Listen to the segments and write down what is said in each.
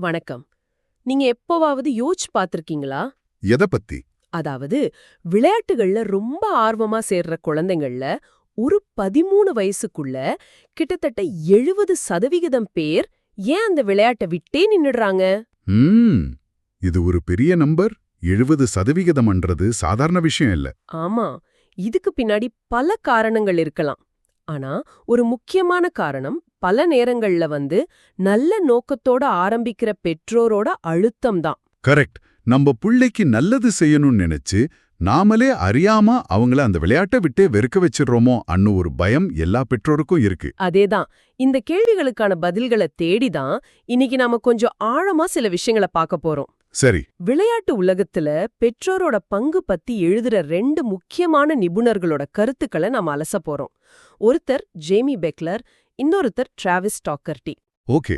வணக்கம். நீங்க எப்போவாவது யோசிச்சு பார்த்திருக்கீங்களா? எதை பத்தி? அதாவது விளையாட்டுகள்ல ரொம்ப ஆர்வமா சேர்ற குழந்தைங்கள்ல ஒரு பதிமூணு வயசுக்குள்ள கிட்டத்தட்ட எழுபது சதவிகிதம் பேர் ஏன் அந்த விளையாட்டை விட்டே நின்னுடுறாங்க? இது ஒரு பெரிய நம்பர். எழுபது சதவிகிதம்ன்றது சாதாரண விஷயம் இல்ல. ஆமா. இதுக்கு பின்னாடி பல காரணங்கள் இருக்கலாம். ஆனா ஒரு முக்கியமான காரணம் பல நேரங்கள்ல வந்து நல்ல நோக்கத்தோட ஆரம்பிக்கிற பெற்றோரோட அழுத்தம் தான் கரெக்ட். நம்ம புள்ளைக்கு நல்லது செய்யணும்னு நினைச்சு நாமளே அறியாம அவங்கள அந்த விளையாட்டை விட்டே வெறுக்க வச்சிடுறோமோ அன்னு ஒரு பயம் எல்லா பெற்றோருக்கும் இருக்கு. அதேதான். இந்த கேள்விகளுக்கான பதில்களை தேடிதான் இன்னைக்கு நாம கொஞ்சம் ஆழமா சில விஷயங்களை பார்க்க போறோம். சரி. விளையாட்டு உலகத்துல பெற்றோரோட பங்கு பத்தி எழுதுற ரெண்டு முக்கியமான நிபுணர்களோட கருத்துக்களை நாம அலச போறோம். ஒருத்தர் ஜேமி பெக்லர் இன்னொருத்தர் டிராவிஸ் டாக்கர்டி ஓகே.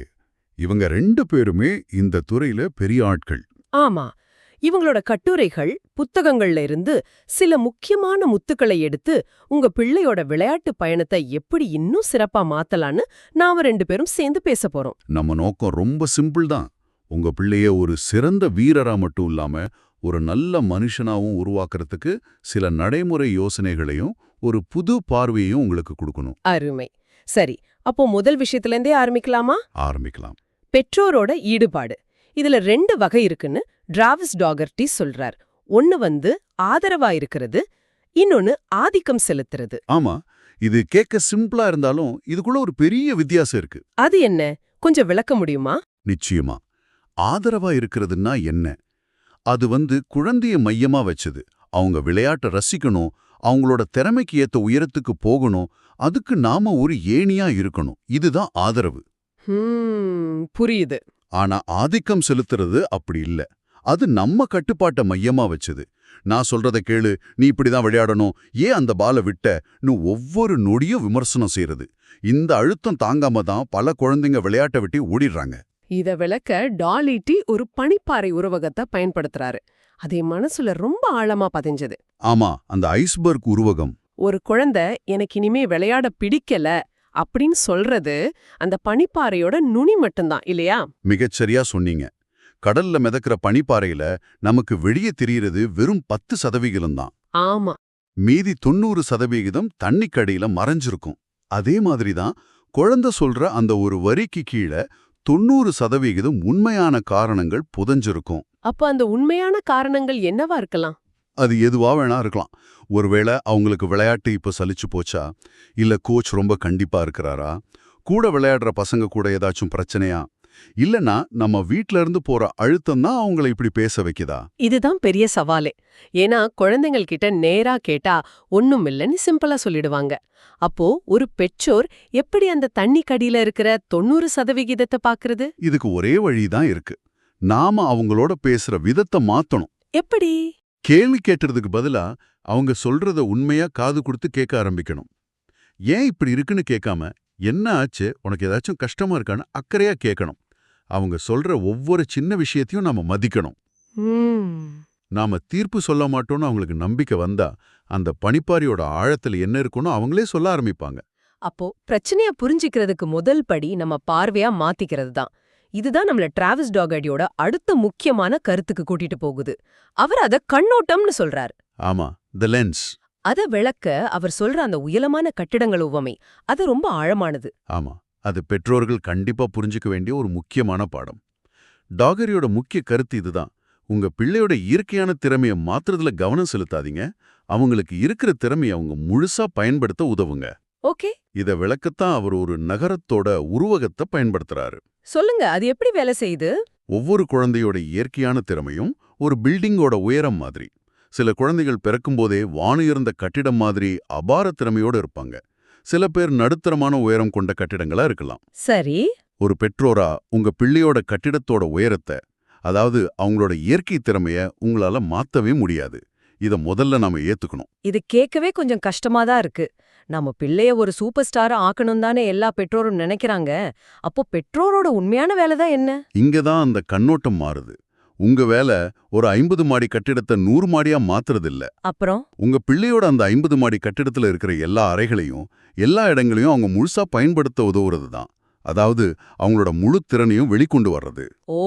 இவங்க ரெண்டு பேருமே இந்த துறையில பெரிய ஆட்கள். ஆமா. இவங்களோட கட்டுரைகள் புத்தகங்கள்ல இருந்து சில முக்கியமான முத்துக்களை எடுத்து உங்க பிள்ளையோட விளையாட்டு பயணத்தை எப்படி இன்னும் சிறப்பா மாத்தலான்னு நாம ரெண்டு பேரும் சேர்ந்து பேச போறோம். நம்ம நோக்கம் ரொம்ப சிம்பிள் தான். உங்க பிள்ளைய ஒரு சிறந்த வீரரா மட்டும் இல்லாம ஒரு நல்ல மனுஷனாவும் உருவாக்குறதுக்கு சில நடைமுறை யோசனைகளையும் ஒரு புது பார்வையையும் உங்களுக்கு கொடுக்கணும். அருமை. சரி அப்போ முதல் விஷயத்துல இருந்தே ஆரம்பிக்கலாமா? ஆரம்பிக்கலாம். பெற்றோரோட ஈடுபாடு. இதுல ரெண்டு வகை இருக்குன்னு டிராவிஸ் டாகர்டி சொல்றார். ஒன்னு வந்து ஆதரவா இருக்கிறது இன்னொன்னு ஆதிக்கம் செலுத்துறது. ஆமா இது கேட்க சிம்பிளா இருந்தாலும் இதுக்குள்ள ஒரு பெரிய வித்தியாசம் இருக்கு. அது என்ன? கொஞ்சம் விளக்க முடியுமா? நிச்சயமா. ஆதரவா இருக்கிறதுன்னா என்ன? அது வந்து குழந்தைய மையமா வச்சது. அவங்க விளையாட்டை ரசிக்கணும் அவங்களோட திறமைக்கு ஏத்த உயரத்துக்கு போகணும். அதுக்கு நாம ஒரு ஏணியா இருக்கணும். இதுதான் ஆதரவு. புரியுது. ஆனா ஆதிக்கம் செலுத்துறது அப்படி இல்ல. அது நம்ம கட்டுப்பாட்டை மையமா வச்சது. நான் சொல்றத கேளு. நீ இப்படிதான் விளையாடணும். ஏன் அந்த பாலை விட்ட? நீ ஒவ்வொரு நொடியும் விமர்சனம் செய்யறது இந்த அழுத்தம் தாங்காம தான் பல குழந்தைங்க விளையாட்டை விட்டு ஓடிடுறாங்க. இத விளக்க டாலிட்டி ஒரு பனிப்பாறை உருவகத்தை பயன்படுத்துறாரு. அது என் மனசுல ரொம்ப ஆழமா பதிஞ்சது. ஆமா அந்த ஐஸ்பர்க் உருவகம். ஒரு குழந்தை எனக்கு இனிமே விளையாட பிடிக்கல அப்படின்னு சொல்றது அந்த பனிப்பாறையோட நுனி மட்டும்தான் இல்லையா? மிகச்சரியா சொன்னீங்க. கடல்ல மிதக்கிற பனிப்பாறையில நமக்கு வெளியே தெரியறது வெறும் பத்து சதவிகிதம் தான். ஆமா. மீதி தொண்ணூறு சதவிகிதம் தண்ணிக்கடியில மறைஞ்சிருக்கும். அதே மாதிரி தான் குழந்தை சொல்ற அந்த ஒரு வரிக்கு கீழே தொண்ணூறு சதவிகிதம் உண்மையான காரணங்கள் புதஞ்சிருக்கும். அப்ப அந்த உண்மையான காரணங்கள் என்னவா இருக்கலாம்? அது எதுவா வேணா இருக்கலாம். ஒருவேளை அவங்களுக்கு விளையாட்டு இப்ப சலிச்சு போச்சா? இல்ல கோச் ரொம்ப கண்டிப்பா இருக்கிறாரா? கூட விளையாடுற பசங்க கூட ஏதாச்சும் பிரச்சனையா? இல்லனா நம்ம வீட்ல இருந்து போற அழுத்தம் தான் அவங்கள இப்படி பேச வைக்குதா? இதுதான் பெரிய சவாலே. ஏன்னா குழந்தைங்கள் கிட்ட நேரா கேட்டா ஒண்ணும் இல்லைன்னு சிம்பிளா சொல்லிடுவாங்க. அப்போ ஒரு பெற்றோர் எப்படி அந்த தண்ணி கடியில இருக்கிற தொண்ணூறு சதவிகிதத்தை பாக்குறது? இதுக்கு ஒரே வழிதான் இருக்கு. நாம அவங்களோட பேசுற விதத்தை மாத்தணும். எப்படி? கேள்வி கேட்டுறதுக்கு பதிலா அவங்க சொல்றத உண்மையா காது கொடுத்து கேட்க ஆரம்பிக்கணும். ஏன் இப்படி இருக்குன்னு கேட்காம என்ன ஆச்சு உனக்கு ஏதாச்சும் கஷ்டமா இருக்கான்னு அக்கறையா கேட்கணும். அவங்க சொல்ற ஒவ்வொரு சின்ன விஷயத்தையும் நாம மதிக்கணும். நாம தீர்ப்பு சொல்ல மாட்டோம்னு அவங்களுக்கு நம்பிக்கை வந்தா அந்த பனிப்பாரியோட ஆழத்துல என்ன இருக்குன்னு அவங்களே சொல்ல ஆரம்பிப்பாங்க. அப்போ பிரச்சனைய புரிஞ்சிக்கிறதுக்கு முதல் படி நம்ம பார்வையா மாத்திக்கிறது தான் இதுதான் நம்மள டிராவிஸ் டாகடியோட அடுத்த முக்கியமான கருத்துக்கு கூட்டிட்டு போகுது. அவர் அத கண்ணோட்டம்னு சொல்றார். ஆமா த லென்ஸ் அத விளக்க அவர் சொல்ற அந்த உயரமான கட்டிடங்கள் உவமை அது ரொம்ப ஆழமானது. ஆமா அது பெற்றோர்கள் கண்டிப்பா புரிஞ்சுக்க வேண்டிய ஒரு முக்கியமான பாடம். டாகரியோட முக்கிய கருத்து இதுதான். உங்க பிள்ளையோட இயற்கையான திறமைய மாத்துறதுல கவனம் செலுத்தாதீங்க. அவங்களுக்கு இருக்கிற திறமைய அவங்க முழுசா பயன்படுத்த உதவுங்க. ஓகே. இத விளக்கத்தான் அவர் ஒரு நகரத்தோட உருவகத்தை பயன்படுத்துறாரு. சொல்லுங்க அது எப்படி வேலை செய்யுது? ஒவ்வொரு குழந்தையோட இயற்கையான திறமையும் ஒரு பில்டிங்கோட உயரம் மாதிரி. சில குழந்தைகள் பிறக்கும்போதே வானுயர்ந்த கட்டிடம் மாதிரி அபார திறமையோட இருப்பாங்க. சில பேர் நடுத்தரமான உயரம் கொண்ட கட்டிடங்களா இருக்கலாம். சரி. ஒரு பெற்றோரா உங்க பிள்ளையோட கட்டிடத்தோட உயரத்தை அதாவது அவங்களோட இயற்கை திறமைய உங்களால மாத்தவே முடியாது. இத முதல்ல நாம ஏத்துக்கணும். இது கேட்கவே கொஞ்சம் கஷ்டமா தான் இருக்கு. நம்ம பிள்ளைய ஒரு சூப்பர் ஸ்டாரா ஆக்கணும் தானே எல்லா பெற்றோரும் நினைக்கிறாங்க. அப்போ பெற்றோரோட உண்மையான வேலை தான் என்ன? இங்க தான் அந்த கண்ணோட்டம் மாறுது. உங்க வேலை ஒரு ஐம்பது மாடி கட்டிடத்தை நூறு மாடியா மாத்துறதில்ல. அப்புறம்? உங்க பிள்ளையோட அந்த ஐம்பது மாடி கட்டிடத்துல இருக்கிற எல்லா அறைகளையும் எல்லா இடங்களையும் அவங்க முழுசா பயன்படுத்த உதவுறது தான். அதாவது அவங்களோட முழு திறனையும் வெளிக்கொண்டு வர்றது. ஓ!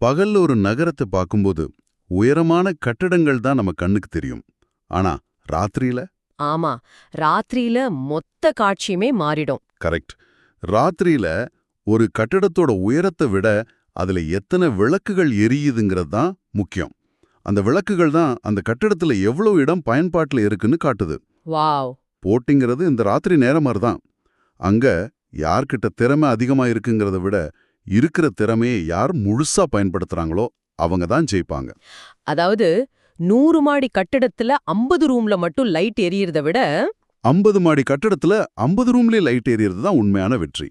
பகல்ல ஒரு நகரத்தை பார்க்கும்போது உயரமான கட்டடங்கள் தான் நம்ம கண்ணுக்கு தெரியும். ஆனா ராத்திரியில? ஆமா ராத்திரியில மொத்த காட்சியுமே மாறிடும். கரெக்ட். ராத்திரியில ஒரு கட்டடத்தோட உயரத்தை விட அதுல எத்தனை விளக்குகள் எரியுதுங்கிறது தான் முக்கியம். அந்த விளக்குகள் தான் அந்த கட்டடத்துல எவ்வளவு இடம் பயன்பாட்டுல இருக்குன்னு காட்டுது. வாவ். போட்டிங்கிறது இந்த ராத்திரி நேரம் மாதிரி தான் அங்க யார்கிட்ட திறமை அதிகமா இருக்குங்கிறத விட இருக்கிற திறமையை யார் முழுசா பயன்படுத்துறாங்களோ அவங்க தான் ஜெயிப்பாங்க. அதாவது நூறு மாடி கட்டிடத்துல ஐம்பது ரூம்ல மட்டும் லைட் எரியறத விட ஐம்பது மாடி கட்டடத்துல ஐம்பது ரூம்லயே லைட் எரியறது தான் உண்மையான வெற்றி.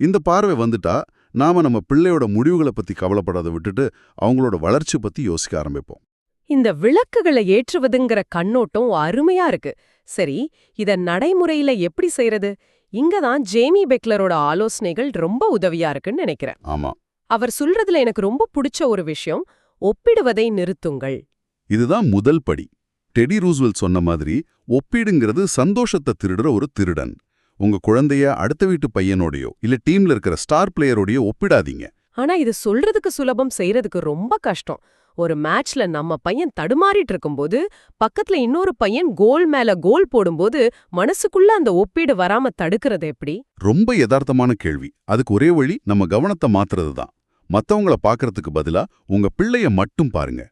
இந்த பார்வை வந்துட்டா நாம நம்ம பிள்ளையோட முடிவுகளை பத்தி கவலைப்படாத விட்டுட்டு அவங்களோட வளர்ச்சி பத்தி யோசிக்க ஆரம்பிப்போம். இந்த விளக்குகளை ஏற்றுவதுங்கிற கண்ணோட்டம் அருமையா இருக்கு. சரி இத நடைமுறையில எப்படி செய்யறது இங்கதான் ஜேமி பெக்லரோட ஆலோசனைகள் ரொம்ப உதவியா இருக்குன்னு நினைக்கிறேன். ஆமா. அவர் சொல்றதுல எனக்கு ரொம்ப பிடிச்ச ஒரு விஷயம் ஒப்பிடுவதை நிறுத்துங்கள். இதுதான் முதல் படி. டெடி ரூஸ்வெல் சொன்ன மாதிரி ஒப்பீடுங்கிறது சந்தோஷத்தை திருடுற ஒரு திருடன். உங்க குழந்தைய அடுத்த வீட்டு பையனோடயோ இல்ல டீம்ல இருக்கிற ஸ்டார் பிளேயரோடயோ ஒப்பிடாதீங்க. ஆனா இது சொல்றதுக்கு சுலபம் செய்யறதுக்கு ரொம்ப கஷ்டம். ஒரு மேட்ச்ல நம்ம பையன் தடுமாறிட்டு இருக்கும்போது பக்கத்துல இன்னொரு பையன் கோல் மேல கோல் போடும்போது மனசுக்குள்ள அந்த ஒப்பீடு வராம தடுக்கிறது எப்படி? ரொம்ப யதார்த்தமான கேள்வி. அதுக்கு ஒரே வழி நம்ம கவனத்தை மாத்துறது தான் மத்தவங்கள பாக்குறதுக்கு பதிலா உங்க பிள்ளைய மட்டும் பாருங்க.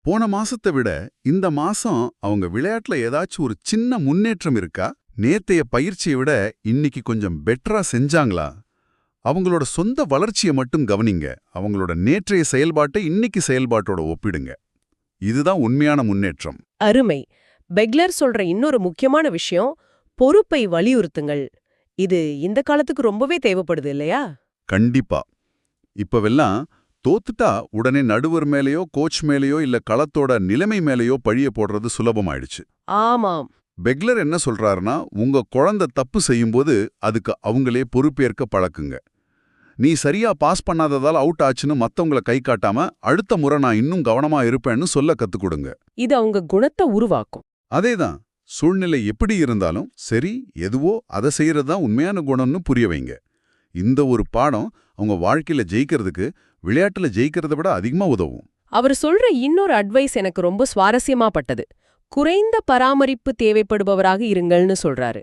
போன மாசத்தை விட இந்த மாசம் அவங்க விளையாட்டுல ஏதாச்சும் ஒரு சின்ன முன்னேற்றம் இருக்கா? நேத்தைய பயிற்சியை விட இன்னைக்கு கொஞ்சம் பெட்டரா செஞ்சாங்களா? அவங்களோட சொந்த வளர்ச்சியை மட்டும் கவனிங்க. அவங்களோட நேற்றைய செயல்பாட்டை இன்னைக்கு செயல்பாட்டோட ஒப்பிடுங்க. இதுதான் உண்மையான முன்னேற்றம். அருமை. பெக்லர் சொல்ற இன்னொரு முக்கியமான விஷயம் பொறுப்பை வலியுறுத்துங்கள். இது இந்த காலத்துக்கு ரொம்பவே தேவைப்படுது இல்லையா? கண்டிப்பா. இப்பவெல்லாம் தோத்துட்டா உடனே நடுவர் மேலேயோ கோச் மேலேயோ இல்ல களத்தோட நிலைமை மேலேயோ பழிய போடுறது சுலபமாயிடுச்சு. ஆமாம். பெக்லர் என்ன சொல்றாருன்னா உங்க குழந்தை தப்பு செய்யும்போது அதுக்கு அவங்களே பொறுப்பேற்க பழக்குங்க. நீ சரியா பாஸ் பண்ணாததால் அவுட் ஆச்சுன்னு மத்தவங்கள கை காட்டாம அடுத்த முறை நான் இன்னும் கவனமா இருப்பேன்னு சொல்ல கத்துக் கொடுங்க இது அவங்க குணத்தை உருவாக்கும். அதேதான். சூழ்நிலை எப்படி இருந்தாலும் சரி எதுவோ அதை செய்யறது தான் உண்மையான குணம்னு புரிய வைங்க. இந்த ஒரு பாடம் அவங்க வாழ்க்கையில ஜெயிக்கிறதுக்கு விளையாட்டுல ஜெயிக்கிறத விட அதிகமா உதவும். அவர் சொல்ற இன்னொரு அட்வைஸ் எனக்கு ரொம்ப சுவாரஸ்யமா பட்டது. குறைந்த பராமரிப்பு தேவைப்படுபவராக இருங்கள்னு சொல்றாரு.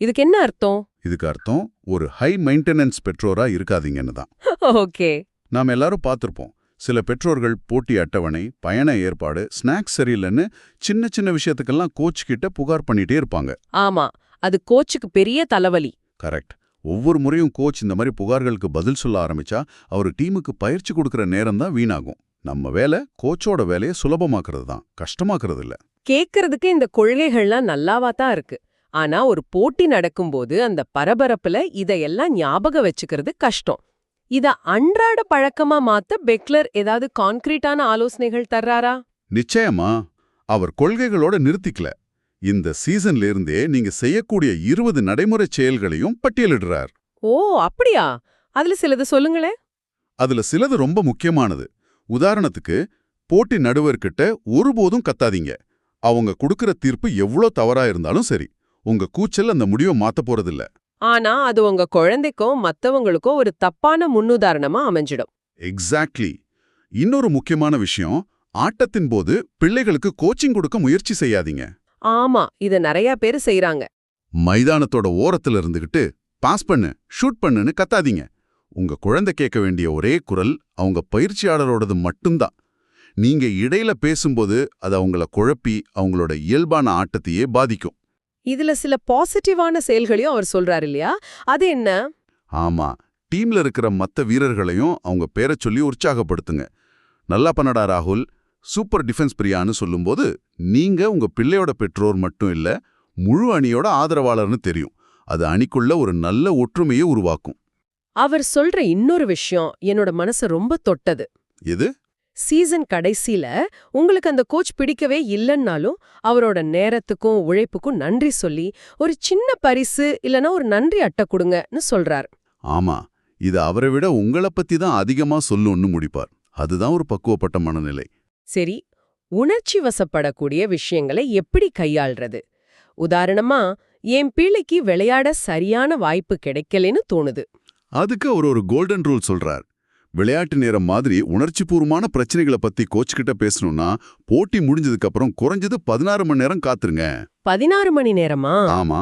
இதுக்கு என்ன அர்த்தம்? இதுக்கு அர்த்தம் ஒரு ஹை மெயின்டெனன்ஸ் பெற்றோரா இருக்காதீங்கன்னு தான். ஓகே. நாம் எல்லாரும் பார்த்திருப்போம் சில பெற்றோர்கள் போட்டி அட்டவணை பயண ஏற்பாடு ஸ்நாக்ஸ் சரியில்லைன்னு சின்ன சின்ன விஷயத்துக்கெல்லாம் கோச் கிட்ட புகார் பண்ணிட்டே இருப்பாங்க. ஆமா அது கோச்சுக்கு பெரிய தலைவலி. கரெக்ட் ஒவ்வொரு முறையும் கோச் இந்த மாதிரி புகார்களுக்கு பதில் சொல்ல ஆரம்பிச்சா அவர் டீமுக்கு பயிற்சி கொடுக்கிற நேரம் தான் வீணாகும். நம்ம வேலை கோச்சோட வேலையை சுலபமாக்குறது தான் கஷ்டமாக்குறது இல்ல கேட்கறதுக்கு இந்த கொள்கைகள்லாம் நல்லாவா தான் இருக்கு. ஆனா ஒரு போட்டி நடக்கும்போது அந்த பரபரப்புல இதையெல்லாம் ஞாபகம் வச்சுக்கிறது கஷ்டம். இத அன்றாட பழக்கமா மாத்த பெக்லர் ஏதாவது கான்கிரீட்டான ஆலோசனைகள் தர்றாரா? நிச்சயமா. அவர் கொள்கைகளோட நிறுத்திக்கல. இந்த சீசன்ல இருந்தே நீங்க செய்யக்கூடிய இருபது நடைமுறை செயல்களையும் பட்டியலிடுறார். ஓ அப்படியா? அதுல சிலது சொல்லுங்களேன். அதுல சிலது ரொம்ப முக்கியமானது. உதாரணத்துக்கு போட்டி நடுவர்கிட்ட ஒருபோதும் கத்தாதீங்க. அவங்க கொடுக்கிற தீர்ப்பு எவ்ளோ தவறா இருந்தாலும் சரி உங்க கூச்சல் அந்த முடிவை மாத்த போறதில்ல. ஆனா அது உங்க குழந்தைக்கும் மத்தவங்களுக்கோ ஒரு தப்பான முன்னுதாரணமா அமைஞ்சிடும். எக்ஸாக்ட்லி இன்னொரு முக்கியமான விஷயம் ஆட்டத்தின் போது பிள்ளைகளுக்கு கோச்சிங் கொடுக்க முயற்சி செய்யாதீங்க. ஆமா இத நிறைய பேர் செய்றாங்க. மைதானத்தோட ஓரத்துல இருந்துகிட்டு பாஸ் பண்ணு ஷூட் பண்ணுன்னு கத்தாதீங்க. உங்க குழந்தை கேட்க வேண்டிய ஒரே குரல் அவங்க பயிற்சியாளரோடது மட்டும்தான். நீங்க இடையில பேசும்போது அது அவங்கள குழப்பி அவங்களோட இயல்பான ஆட்டத்தையே பாதிக்கும். இதுல சில பாசிட்டிவான செயல்களையும் அவர் சொல்றாரு இல்லையா? அது என்ன? ஆமா டீம்ல இருக்கிற மத்த வீரர்களையும் அவங்க பேரை சொல்லி உற்சாகப்படுத்துங்க. நல்லா பண்ணடா ராகுல். சூப்பர் டிஃபென்ஸ் பிரியான்னு சொல்லும்போது நீங்க உங்க பிள்ளையோட பெற்றோர் மட்டும் இல்ல முழு அணியோட ஆதரவாளர்னு தெரியும். அது அணிக்குள்ள ஒரு நல்ல ஒற்றுமையை உருவாக்கும். அவர் சொல்ற இன்னொரு விஷயம் என்னோட மனச ரொம்ப தொட்டது. எது? சீசன் கடைசியில உங்களுக்கு அந்த கோச் பிடிக்கவே இல்லைன்னாலும் அவரோட நேரத்துக்கும் உழைப்புக்கும் நன்றி சொல்லி ஒரு சின்ன பரிசு இல்லனா ஒரு நன்றி அட்டை கொடுங்கன்னு சொல்றார். ஆமா. இது அவரை விட உங்களை பத்தி தான் அதிகமா சொல்லுன்னு முடிப்பார். அதுதான் ஒரு பக்குவப்பட்ட மனநிலை. சரி உணர்ச்சி வசப்படக்கூடிய விஷயங்களை எப்படி கையாள்றது? உதாரணமா என் பிள்ளைக்கு விளையாட சரியான வாய்ப்பு கிடைக்கலன்னு தோணுது. அதுக்கு அவர் ஒரு கோல்டன் ரூல் சொல்றார். விளையாட்டு நேரம் மாதிரி உணர்ச்சிபூர்வமான பிரச்சனைகளை பத்தி கோச் கிட்ட பேசணும்னா போட்டி முடிஞ்சதுக்கு அப்புறம் குறைஞ்சது பதினாறு மணி நேரம் காத்துருங்க. பதினாறு மணி நேரமா? ஆமா.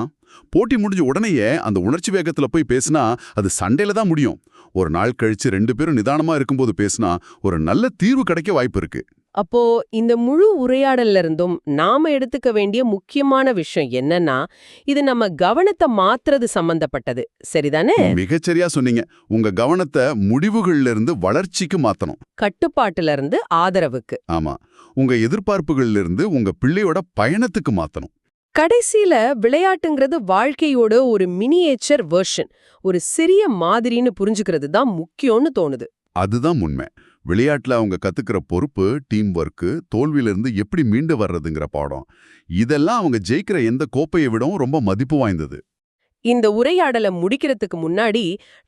போட்டி முடிஞ்ச உடனேயே அந்த உணர்ச்சி வேகத்துல போய் பேசினா அது சண்டையில தான் முடியும். ஒரு நாள் கழிச்சு ரெண்டு பேரும் நிதானமா இருக்கும்போது பேசினா ஒரு நல்ல தீர்வு கிடைக்க வாய்ப்பு இருக்கு. அப்போ இந்த முழு உரையாடல்ல இருந்தும் நாம எடுத்துக்க வேண்டிய முக்கியமான விஷயம் என்னன்னா இது நம்ம கவனத்தை மாத்துறது சம்பந்தப்பட்டது. சரிதானே? மிகச்சரியா சொன்னீங்க. உங்க கவனத்தை முடிவுகள்ல இருந்து வளர்ச்சிக்கு மாத்தணும். கட்டுப்பாட்டுல இருந்து ஆதரவுக்கு. ஆமா. உங்க எதிர்பார்ப்புகள்ல இருந்து உங்க பிள்ளையோட பயணத்துக்கு மாத்தணும். கடைசியில விளையாட்டுங்கிறது வாழ்க்கையோட ஒரு மினியேச்சர் வெர்ஷன் ஒரு சிறிய மாதிரின்னு புரிஞ்சுக்கிறது தான் முக்கியம்னு தோணுது. அதுதான் உண்மை. விளையாட்டுல அவங்க கத்துக்கிற பொறுப்பு டீம் ஒர்க்கு தோல்வியிலிருந்து எப்படி மீண்டு வர்றதுங்கிற பாடம். இதெல்லாம் அவங்க ஜெயிக்கிற எந்த கோப்பையை விடவும் ரொம்ப மதிப்பு வாய்ந்தது. இந்த உரையாடலை முடிக்கிறதுக்கு முன்னாடி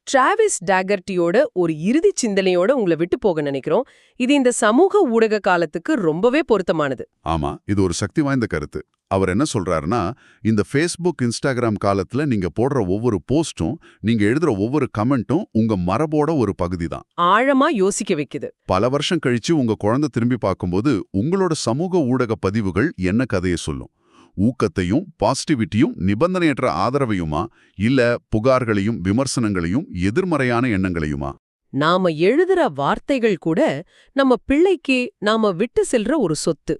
டிராவிஸ் டாகர்ட்டியோட ஒரு இறுதி சிந்தனையோட உங்களை விட்டு போக நினைக்கிறோம். இது இந்த சமூக ஊடக காலத்துக்கு ரொம்பவே பொருத்தமானது. ஆமா இது ஒரு சக்தி வாய்ந்த கருத்து. அவர் என்ன சொல்றாருன்னா இந்த ஃபேஸ்புக் இன்ஸ்டாகிராம் காலத்துல நீங்க போடுற ஒவ்வொரு போஸ்டும் நீங்க எழுதுற ஒவ்வொரு கமெண்ட்டும் உங்க மரபோட ஒரு பகுதி தான் ஆழமா யோசிக்க வைக்குது. பல வருஷம் கழிச்சு உங்க குழந்தை திரும்பி பார்க்கும்போது உங்களோட சமூக ஊடக பதிவுகள் என்ன கதையை சொல்லும்? ஊக்கத்தையும் பாசிட்டிவிட்டியும் நிபந்தனையற்ற ஆதரவையுமா? இல்ல புகார்களையும் விமர்சனங்களையும் எதிர்மறையான எண்ணங்களையுமா? நாம எழுதுற வார்த்தைகள் கூட நம்ம பிள்ளைக்கு நாம விட்டு செல்ற ஒரு சொத்து.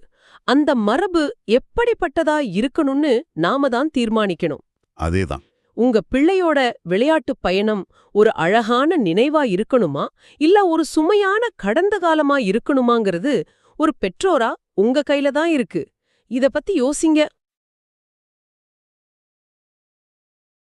அந்த மரபு எப்படிப்பட்டதா இருக்கணும்னு நாம தான் தீர்மானிக்கணும். அதேதான். உங்க பிள்ளையோட விளையாட்டு பயணம் ஒரு அழகான நினைவா இருக்கணுமா? இல்ல ஒரு சுமையான கடந்த காலமா இருக்கணுமாங்கிறது ஒரு பெற்றோரா உங்க கையில தான் இருக்கு. இத பத்தி யோசிங்க.